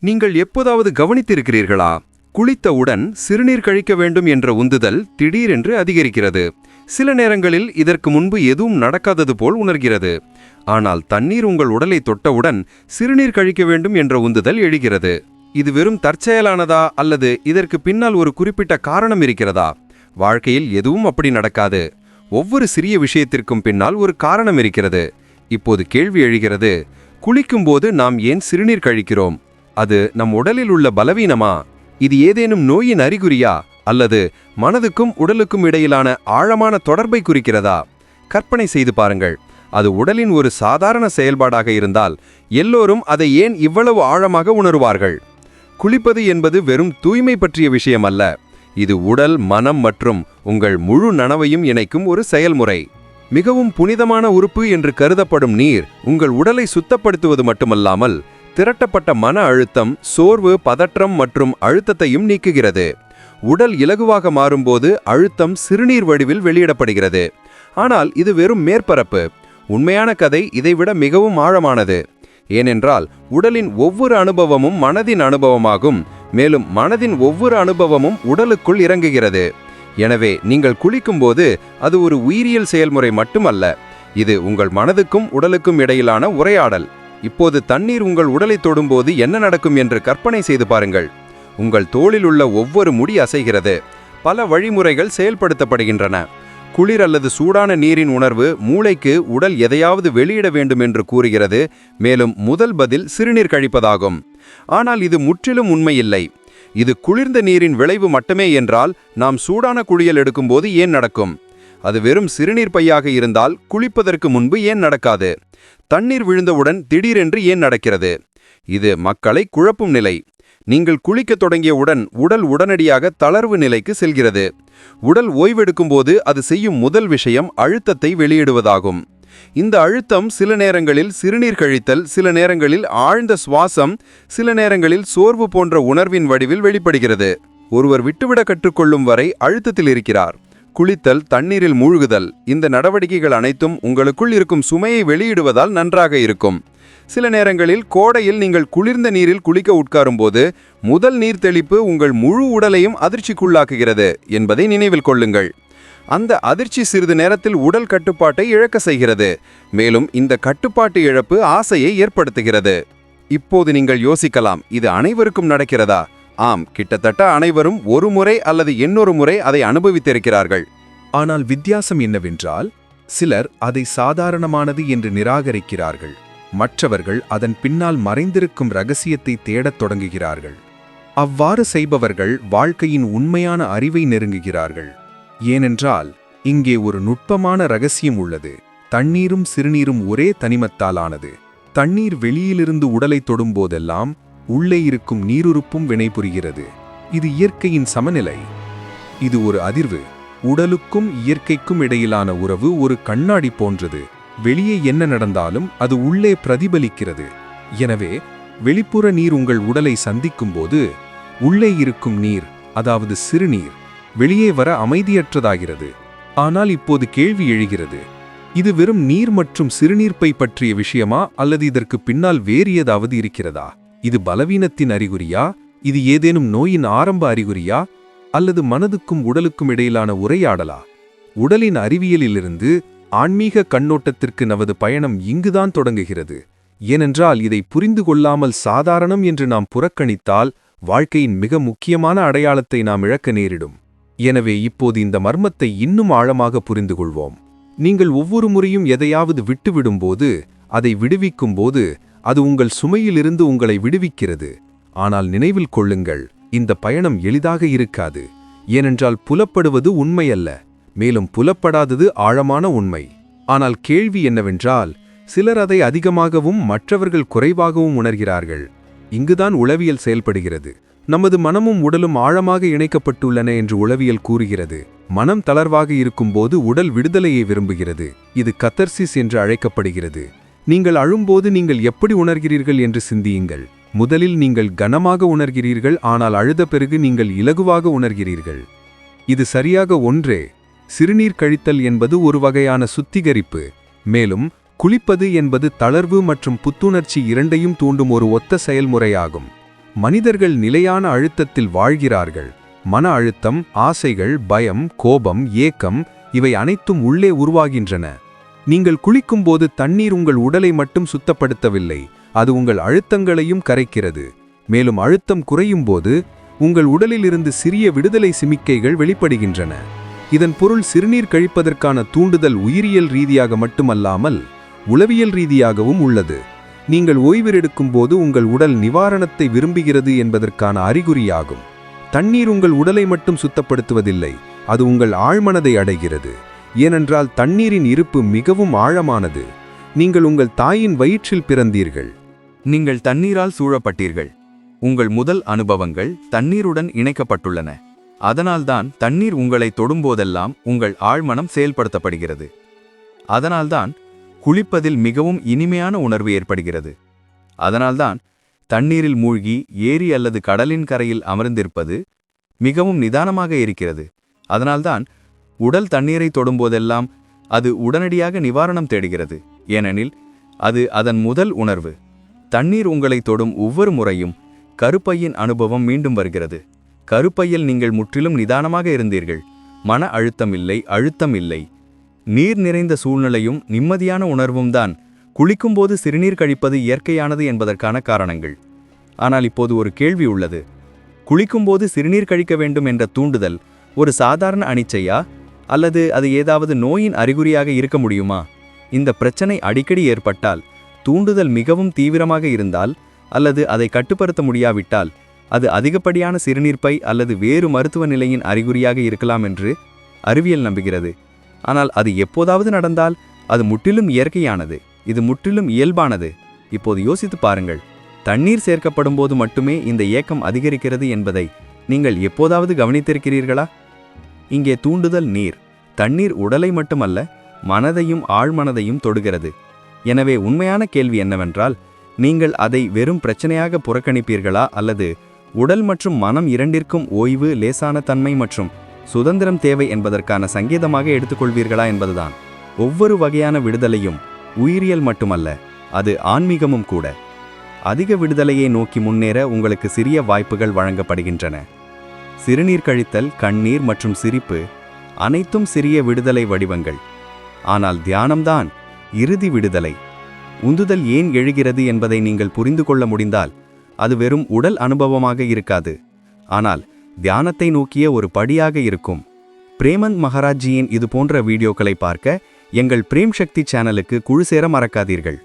நீங்கள் எப்போதாவது கவனித்திருக்கிறீர்களா? குளித்தவுடன் சிறுநீர் கழிக்க வேண்டும் என்ற உந்துதல் திடீரென்று அதிகரிக்கிறது. சில நேரங்களில் இதற்கு முன்பு எதுவும் நடக்காதது போல் உணர்கிறது. ஆனால் தண்ணீர் உங்கள் உடலை தொட்டவுடன் சிறுநீர் கழிக்க வேண்டும் என்ற உந்துதல் எழுகிறது. இது வெறும் தற்செயலானதா அல்லது இதற்கு பின்னால் ஒரு குறிப்பிட்ட காரணம் இருக்கிறதா? வாழ்க்கையில் எதுவும் அப்படி நடக்காது. ஒவ்வொரு சிறிய விஷயத்திற்கும் பின்னால் ஒரு காரணம் இருக்கிறது. இப்போது கேள்வி எழுகிறது. குளிக்கும்போது நாம் ஏன் சிறுநீர் கழிக்கிறோம்? அது நம் உடலில் உள்ள பலவீனமா? இது ஏதேனும் நோயின் அறிகுறியா? அல்லது மனதுக்கும் உடலுக்கும் இடையிலான ஆழமான தொடர்பை குறிக்கிறதா? கற்பனை செய்து பாருங்கள். அது உடலின் ஒரு சாதாரண செயல்பாடாக இருந்தால் எல்லோரும் அதை ஏன் இவ்வளவு ஆழமாக உணருவார்கள்? குளிப்பது என்பது வெறும் தூய்மை பற்றிய விஷயம் அல்ல இது உடல் மனம் மற்றும் உங்கள் முழு நனவையும் இணைக்கும் ஒரு செயல்முறை. மிகவும் புனிதமான உறுப்பு என்று கருதப்படும் நீர் உங்கள் உடலை சுத்தப்படுத்துவது மட்டுமல்லாமல் திரட்டப்பட்ட மன அழுத்தம் சோர்வு பதற்றம் மற்றும் அழுத்தத்தையும் நீக்குகிறது. உடல் இலகுவாக மாறும்போது அழுத்தம் சிறுநீர் வடிவில் வெளியிடப்படுகிறது. ஆனால் இது வெறும் மேற்பரப்பு. உண்மையான கதை இதைவிட மிகவும் ஆழமானது. ஏனென்றால் உடலின் ஒவ்வொரு அனுபவமும் மனதின் அனுபவமாகும். மேலும் மனதின் ஒவ்வொரு அனுபவமும் உடலுக்குள் இறங்குகிறது. எனவே நீங்கள் குளிக்கும்போது அது ஒரு உயிரியல் செயல்முறை மட்டுமல்ல. இது உங்கள் மனதுக்கும் உடலுக்கும் இடையிலான உரையாடல். இப்போது தண்ணீர் உங்கள் உடலை தொடும்போது என்ன நடக்கும் என்று கற்பனை செய்து பாருங்கள். உங்கள் தோளில் உள்ள ஒவ்வொரு முடி அசைகிறது. பல வழிமுறைகள் செயல்படுத்தப்படுகின்றன. குளிர் அல்லது சூடான நீரின் உணர்வு மூளைக்கு உடல் எதையாவது வெளியிட வேண்டும் என்று கூறுகிறது. மேலும் முதல் பதில் சிறுநீர் கழிப்பதாகும். ஆனால் இது முற்றிலும் உண்மையில்லை. இது குளிர்ந்த நீரின் விளைவு மட்டுமே என்றால் நாம் சூடான குளியல் எடுக்கும்போது ஏன் நடக்கும்? அது வெறும் சிறுநீர் பையாக இருந்தால் குளிப்பதற்கு முன்பு ஏன் நடக்காது? தண்ணீர் விழுந்தவுடன் திடீரென்று ஏன் நடக்கிறது? இது மக்களை குழப்பும் நிலை. நீங்கள் குளிக்கத் தொடங்கியவுடன் உடல் உடனடியாக தளர்வு நிலைக்கு செல்கிறது. உடல் ஓய்வெடுக்கும்போது அது செய்யும் முதல் விஷயம் அழுத்தத்தை வெளியிடுவதாகும். இந்த அழுத்தம் சில நேரங்களில் சிறுநீர் கழித்தல் சில நேரங்களில் ஆழ்ந்த சுவாசம் சில நேரங்களில் சோர்வு போன்ற உணர்வின் வடிவில் வெளிப்படுகிறது. ஒருவர் விட்டுவிட கற்றுக்கொள்ளும் வரை அழுத்தத்தில் இருக்கிறார். குளித்தல் தண்ணீரில் மூழ்குதல் இந்த நடவடிக்கைகள் அனைத்தும் உங்களுக்குள் இருக்கும் சுமையை வெளியிடுவதால் நன்றாக இருக்கும். சில நேரங்களில் கோடையில் நீங்கள் குளிர்ந்த நீரில் குளிக்க உட்காரும்போது முதல் நீர் தெளிப்பு உங்கள் முழு உடலையும் அதிர்ச்சிக்குள்ளாக்குகிறது என்பதை நினைவில் கொள்ளுங்கள். அந்த அதிர்ச்சி சிறிது நேரத்தில் உடல் கட்டுப்பாட்டை இழக்க செய்கிறது. மேலும் இந்த கட்டுப்பாட்டு இழப்பு ஆசையை ஏற்படுத்துகிறது. இப்போது நீங்கள் யோசிக்கலாம் இது அனைவருக்கும் நடக்கிறதா? ஆம் கிட்டத்தட்ட அனைவரும் ஒரு முறை அல்லது இன்னொரு முறை அதை அனுபவித்திருக்கிறார்கள். ஆனால் வித்தியாசம் என்னவென்றால் சிலர் அதை சாதாரணமானது என்று நிராகரிக்கிறார்கள். மற்றவர்கள் அதன் பின்னால் மறைந்திருக்கும் ரகசியத்தை தேடத் தொடங்குகிறார்கள். அவ்வாறு செய்பவர்கள் வாழ்க்கையின் உண்மையான அறிவை நெருங்குகிறார்கள். ஏனென்றால் இங்கே ஒரு நுட்பமான ரகசியம் உள்ளது. தண்ணீரும் சிறுநீரும் ஒரே தனிமத்தாலானது. தண்ணீர் வெளியிலிருந்து உடலை தொடும்போதெல்லாம் உள்ளே இருக்கும் நீருறுப்பும் வினைபுரிகிறது. இது இயற்கையின் சமநிலை. இது ஒரு அதிர்வு. உடலுக்கும் இயற்கைக்கும் இடையிலான உறவு ஒரு கண்ணாடி போன்றது. வெளியே என்ன நடந்தாலும் அது உள்ளே பிரதிபலிக்கிறது. எனவே வெளிப்புற நீர் உங்கள் உடலை சந்திக்கும் போது உள்ளே இருக்கும் நீர் அதாவது சிறுநீர் வெளியே வர அமைதியற்றதாகிறது. ஆனால் இப்போது கேள்வி எழுகிறது. இது வெறும் நீர் மற்றும் சிறுநீர்ப்பை பற்றிய விஷயமா அல்லது இதற்கு பின்னால் வேறு ஏதாவது இருக்கிறதா? இது பலவீனத்தின் அறிகுறியா? இது ஏதேனும் நோயின் ஆரம்ப அறிகுறியா? அல்லது மனதுக்கும் உடலுக்கும் இடையிலான உரையாடலா? உடலின் அறிவியலிலிருந்து ஆன்மீக கண்ணோட்டத்திற்கு நமது பயணம் இங்குதான் தொடங்குகிறது. ஏனென்றால் இதை புரிந்து கொள்ளாமல் சாதாரணம் என்று நாம் புறக்கணித்தால் வாழ்க்கையின் மிக முக்கியமான அடையாளத்தை நாம் இழக்க நேரிடும். எனவே இப்போது இந்த மர்மத்தை இன்னும் ஆழமாக புரிந்து கொள்வோம். நீங்கள் ஒவ்வொரு முறையும் எதையாவது விட்டுவிடும்போது அதை விடுவிக்கும் போது அது உங்கள் சுமையிலிருந்து உங்களை விடுவிக்கிறது. ஆனால் நினைவில் கொள்ளுங்கள் இந்த பயணம் எளிதாக இருக்காது. ஏனென்றால் புலப்படுவது உண்மையல்ல மேலும் புலப்படாதது ஆழமான உண்மை. ஆனால் கேள்வி என்னவென்றால் சிலர் அதை அதிகமாகவும் மற்றவர்கள் குறைவாகவும் உணர்கிறார்கள். இங்குதான் உளவியல் செயல்படுகிறது. நமது மனமும் உடலும் ஆழமாக இணைக்கப்பட்டுள்ளன என்று உளவியல் கூறுகிறது. மனம் தளர்வாக இருக்கும்போது உடல் விடுதலையை விரும்புகிறது. இது கத்தர்சிஸ் என்று அழைக்கப்படுகிறது. நீங்கள் அழும்போது நீங்கள் எப்படி உணர்கிறீர்கள் என்று சிந்தியுங்கள். முதலில் நீங்கள் கனமாக உணர்கிறீர்கள் ஆனால் அழுத பிறகு நீங்கள் இலகுவாக உணர்கிறீர்கள். இது சரியாக ஒன்றே. சிறுநீர் கழித்தல் என்பது ஒரு வகையான சுத்திகரிப்பு. மேலும் குளிப்பது என்பது தளர்வு மற்றும் புத்துணர்ச்சி இரண்டையும் தூண்டும் ஒரு ஒத்த செயல்முறையாகும். மனிதர்கள் நிலையான அழுத்தத்தில் வாழ்கிறார்கள். மன அழுத்தம் ஆசைகள் பயம் கோபம் ஏக்கம் இவை அனைத்தும் உள்ளே உருவாகின்றன. நீங்கள் குளிக்கும்போது தண்ணீர் உங்கள் உடலை மட்டும் சுத்தப்படுத்தவில்லை. அது உங்கள் அழுத்தங்களையும் கரைக்கிறது. மேலும் அழுத்தம் குறையும் போது உங்கள் உடலிலிருந்து சிறிய விடுதலை சிமிக்கைகள் வெளிப்படுகின்றன. இதன் பொருள் சிறுநீர் கழிப்பதற்கான தூண்டுதல் உயிரியல் ரீதியாக மட்டுமல்லாமல் உளவியல் ரீதியாகவும் உள்ளது. நீங்கள் ஓய்வெடுக்கும் போது உங்கள் உடல் நிவாரணத்தை விரும்புகிறது என்பதற்கான அறிகுறியாகும். தண்ணீர் உங்கள் உடலை மட்டும் சுத்தப்படுத்துவதில்லை. அது உங்கள் ஆழ்மனதை அடைகிறது. ஏனென்றால் தண்ணீரின் இருப்பு மிகவும் ஆழமானது. நீங்கள் உங்கள் தாயின் வயிற்றில் பிறந்தீர்கள். நீங்கள் தண்ணீரால் சூழப்பட்டீர்கள். உங்கள் முதல் அனுபவங்கள் தண்ணீருடன் இணைக்கப்பட்டுள்ளன. அதனால்தான் தண்ணீர் உங்களை தொடும்போதெல்லாம் உங்கள் ஆழ்மனம் செயல்படுத்தப்படுகிறது. அதனால்தான் குளிப்பதில் மிகவும் இனிமையான உணர்வு ஏற்படுகிறது. அதனால்தான் தண்ணீரில் மூழ்கி ஏரி அல்லது கடலின் கரையில் அமர்ந்திருப்பது மிகவும் நிதானமாக இருக்கிறது. அதனால்தான் உடல் தண்ணீரை தொடும்போதெல்லாம் அது உடனடியாக நிவாரணம் தேடுகிறது. ஏனெனில் அது அதன் முதல் உணர்வு. தண்ணீர் உங்களை தொடும் ஒவ்வொரு முறையும் கருப்பையின் அனுபவம் மீண்டும் வருகிறது. கருப்பையில் நீங்கள் முற்றிலும் நிதானமாக இருந்தீர்கள். மன அழுத்தம் இல்லை அழுத்தம் இல்லை. நீர் நிறைந்த சூழ்நிலையும் நிம்மதியான உணர்வும் தான் குளிக்கும்போது சிறுநீர் கழிப்பது இயற்கையானது என்பதற்கான காரணங்கள். ஆனால் இப்போது ஒரு கேள்வி உள்ளது. குளிக்கும்போது சிறுநீர் கழிக்க வேண்டும் என்ற தூண்டுதல் ஒரு சாதாரண அனிச்சையா? அல்லது அது ஏதாவது நோயின் அறிகுறியாக இருக்க முடியுமா? இந்த பிரச்சனை அடிக்கடி ஏற்பட்டால் தூண்டுதல் மிகவும் தீவிரமாக இருந்தால் அல்லது அதை கட்டுப்படுத்த முடியாவிட்டால் அது அதிகப்படியான சிறுநீர்ப்பை அல்லது வேறு மருத்துவ நிலையின் அறிகுறியாக இருக்கலாம் என்று அறிவியல் நம்புகிறது. ஆனால் அது எப்போதாவது நடந்தால் அது முற்றிலும் இயற்கையானது. இது முற்றிலும் இயல்பானது. இப்போது யோசித்து பாருங்கள். தண்ணீர் சேர்க்கப்படும் போது மட்டுமே இந்த இயக்கம் அதிகரிக்கிறது என்பதை நீங்கள் எப்போதாவது கவனித்திருக்கிறீர்களா? இங்கே தூண்டுதல் நீர் தண்ணீர் உடலை மட்டுமல்ல மனதையும் ஆழ்மனதையும் தொடுகிறது. எனவே உண்மையான கேள்வி என்னவென்றால் நீங்கள் அதை வெறும் பிரச்சனையாக புறக்கணிப்பீர்களா அல்லது உடல் மற்றும் மனம் இரண்டிற்கும் ஓய்வு லேசான தன்மை மற்றும் சுதந்திரம் தேவை என்பதற்கான சங்கீதமாக எடுத்துக்கொள்வீர்களா என்பதுதான். ஒவ்வொரு வகையான விடுதலையும் உயிரியல் மட்டுமல்ல அது ஆன்மீகமும் கூட. அதிக விடுதலையை நோக்கி முன்னேற உங்களுக்கு சிறிய வாய்ப்புகள் வழங்கப்படுகின்றன. சிறுநீர் கழித்தல் கண்ணீர் மற்றும் சிரிப்பு அனைத்தும் சிறிய விடுதலை வடிவங்கள். ஆனால் தியானம்தான் இறுதி விடுதலை. உந்துதல் ஏன் எழுகிறது என்பதை நீங்கள் புரிந்து கொள்ள முடிந்தால் அது வெறும் உடல் அனுபவமாக இருக்காது. ஆனால் தியானத்தை நோக்கிய ஒரு படியாக இருக்கும். பிரேமந்த் மகாராஜியின் இது போன்ற வீடியோக்களை பார்க்க எங்கள் பிரேம் சக்தி சேனலுக்கு குழு சேர மறக்காதீர்கள்.